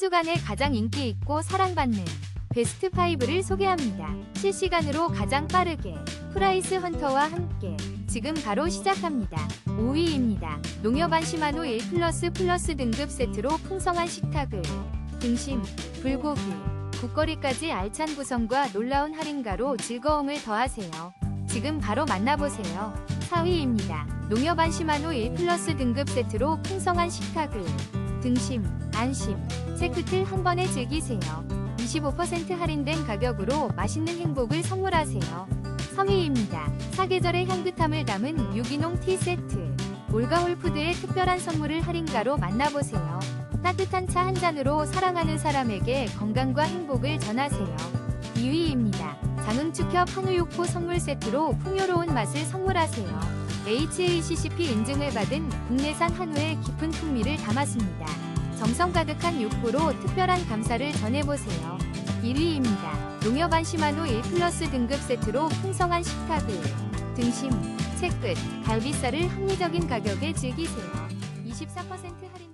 주간에 가장 인기 있고 사랑받는 베스트 5를 소개합니다. 실시간으로 가장 빠르게 프라이스 헌터와 함께 지금 바로 시작합니다. 5위입니다. 농협 안심한우 1 플러스 플러스 등급 세트로 풍성한 식탁을 등심, 불고기, 국거리까지 알찬 구성과 놀라운 할인가로 즐거움을 더하세요. 지금 바로 만나보세요. 4위입니다. 농협 안심한우 1 플러스 등급 세트로 풍성한 식탁을 등심, 안심, 체크틀 한 번에 즐기세요. 25% 할인된 가격으로 맛있는 행복을 선물하세요. 3위입니다. 사계절의 향긋함을 담은 유기농 티 세트. 올가 홀푸드의 특별한 선물을 할인가로 만나보세요. 따뜻한 차 한 잔으로 사랑하는 사람에게 건강과 행복을 전하세요. 2위입니다. 장흥축협 한우육포 선물 세트로 풍요로운 맛을 선물하세요. HACCP 인증을 받은 국내산 한우의 깊은 풍미를 담았습니다. 정성 가득한 육포로 특별한 감사를 전해보세요. 1위입니다. 농협 안심한우 1 플러스 등급 세트로 풍성한 식탁을 등심, 채끝, 갈비살을 합리적인 가격에 즐기세요. 24% 할인